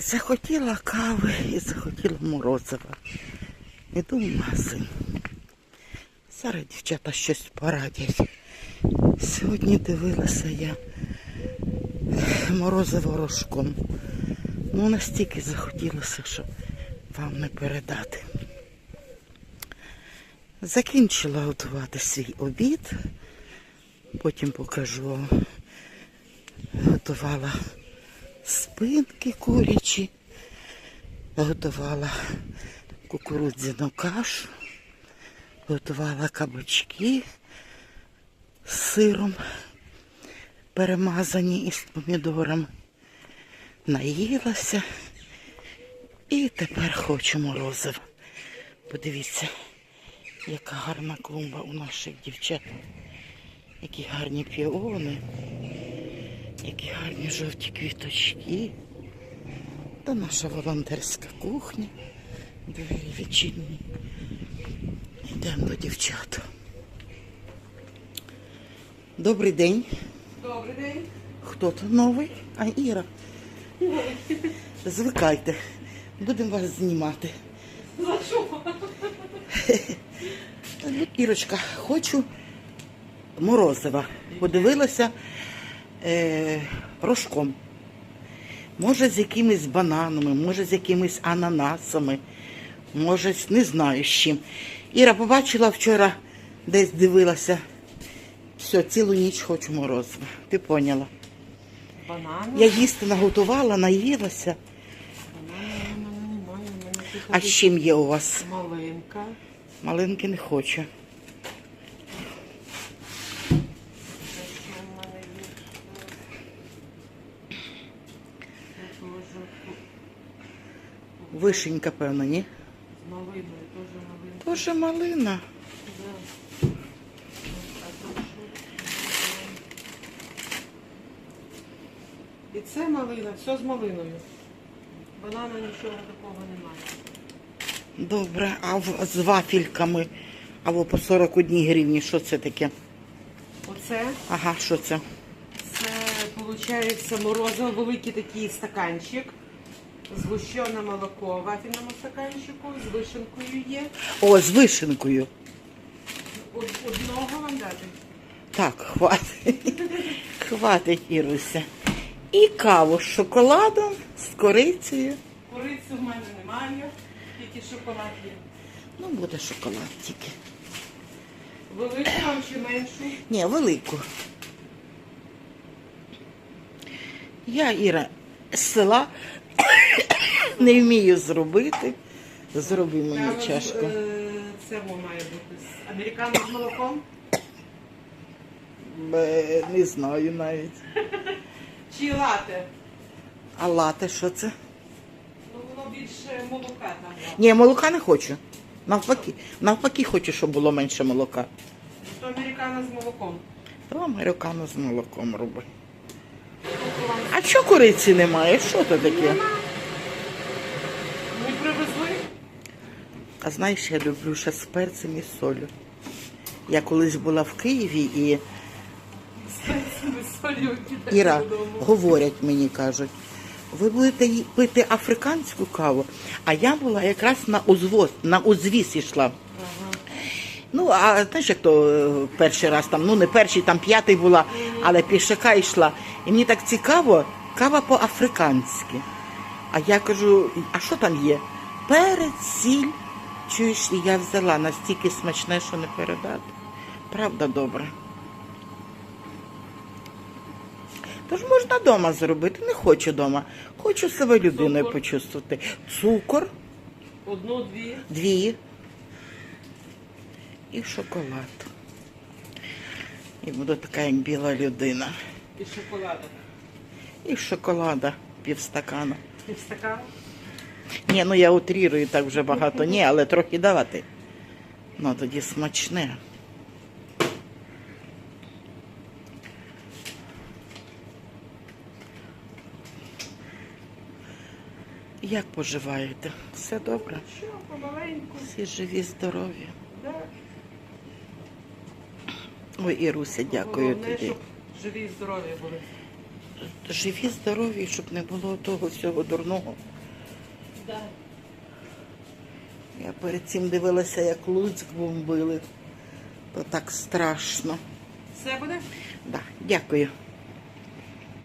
Захотіла кави і захотіла морозива. Іду в магазин. Зараз дівчата щось порадять. Сьогодні дивилася я морозиво рожком. Ну настільки захотілося, що вам не передати. Закінчила готувати свій обід. Потім покажу. Готувала спинки курячі, готувала кукурудзяну кашу, готувала кабачки з сиром, перемазані із помідорами. Наїлася і тепер хочу морозив. Подивіться, яка гарна клумба у наших дівчат. Які гарні піони, які гарні жовті квіточки. Та наша волонтерська кухня. Двері відчинені. Йдемо до дівчат. Добрий день. Добрий день. Хто то новий? А Іра. Звикайте. Будемо вас знімати. За що? Ірочка, хочу морозива. Подивилася е, рожком. Може, з якимись бананами, може, з якимись ананасами, може, не знаю з чим. Іра побачила вчора, десь дивилася. Все, цілу ніч хочу морозива. Ти поняла? Банани? Я їсти наготувала, наїлася. Банани немає. Тут А з чим є у вас? маленька. Маленьки не хочу. Те, що у мене є. Це теж Вишенька, певно, ні? з малиною, теж малинка. Тоже малина. Да. І це малина, все з малиною. Банана нічого такого немає. Добре, а в, з вафельками, або по 41 гривні, що це таке? Оце Ага, що? Це виходить морозиво, великий такий стаканчик. Згущене молоко в вафельному стаканчику, з вишенкою є. О, з вишенкою. Од- Одного вам дати. Так, хватить. Хватить, Іруся. І каву з шоколадом, з корицею. Кориці в мене немає, тільки шоколад є. Ну, буде шоколад тільки. Велику вам чи меншу? Ні, велику. Я, Іра, з села не вмію зробити. Зроби мені чашку. е, Це воно має бути. з- Американо з молоком Бе, Не знаю навіть. чи лате? А лате що це? Ну воно більше молока там. да. Ні, молока не хочу. Навпаки, навпаки хочу, щоб було менше молока. То американо з молоком. То американо з молоком роби. А чого кориці немає? Що це таке? не привезли? А знаєш, я люблю ще з перцем і солью. Я колись була в Києві і Іра говорять мені, кажуть, ви будете пити африканську каву, а я була якраз на узвоз, на узвіз йшла. Ага. Ну, а знаєш, як то е, перший раз там, ну не перший, там п'ятий була, але пішака йшла. І мені так цікаво, кава по-африканськи. А я кажу, а що там є? Перець, сіль. Чуєш, і я взяла настільки смачне, що не передати. Правда, добре. Тож можна вдома зробити. Не хочу вдома. Хочу себе людиною Цукор. почувствувати. Цукор, Одну-дві. дві і шоколад. І буду така, як біла людина. І шоколаду. І шоколада півстакана. Півстакана. Ні, ну я утрірую так вже багато. Ні, але трохи давати. Ну тоді смачне. Як поживаєте? Все добре? Що, помаленьку. Всі живі, здорові. Да. Ой, Іруся, дякую Головне, тобі. щоб живі і здорові були. Живі, здорові, щоб не було того всього дурного. Да. Я перед цим дивилася, як Луцьк бомбили. То так страшно. Все буде? Да, дякую.